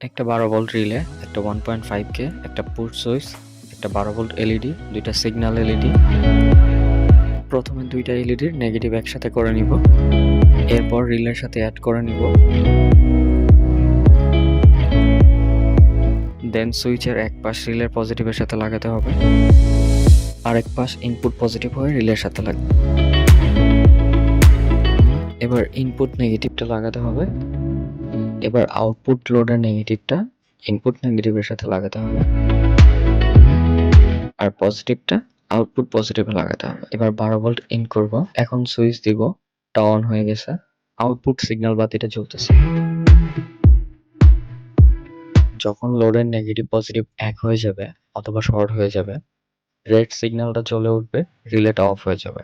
একটা বারো volt relay একটা ওয়ান পয়েন্ট ফাইভ কে একটা পুট সুইচ একটা বারো ভোল্ট এলইডি দুইটা সিগন্যাল এলইডি প্রথমে দুইটা এলইডির নেগেটিভ একসাথে করে নিব। এরপর রিলের সাথে অ্যাড করে নিব। দেন সুইচের এক পাশ রিলের পজিটিভের সাথে লাগাতে হবে। আর এক পাশ ইনপুট পজিটিভ হয়ে রিলের সাথে লাগবে। এবার ইনপুট নেগেটিভটা লাগাতে হবে। এবার আউটপুট লোডের নেগেটিভটা ইনপুট নেগেটিভের সাথে লাগাতে হবে। আর পজিটিভটা আউটপুট পজিটিভে লাগাতে হবে। এবার বারো ভোল্ট ইন করব। এখন সুইচ দিব। অন হয়ে গেছে। আউটপুট সিগন্যাল বাতিটা জ্বলতেছে। যখন লোডের নেগেটিভ পজিটিভ এক হয়ে যাবে অথবা শর্ট হয়ে যাবে রেড সিগন্যালটা চলে উঠবে রিলেটা অফ হয়ে যাবে।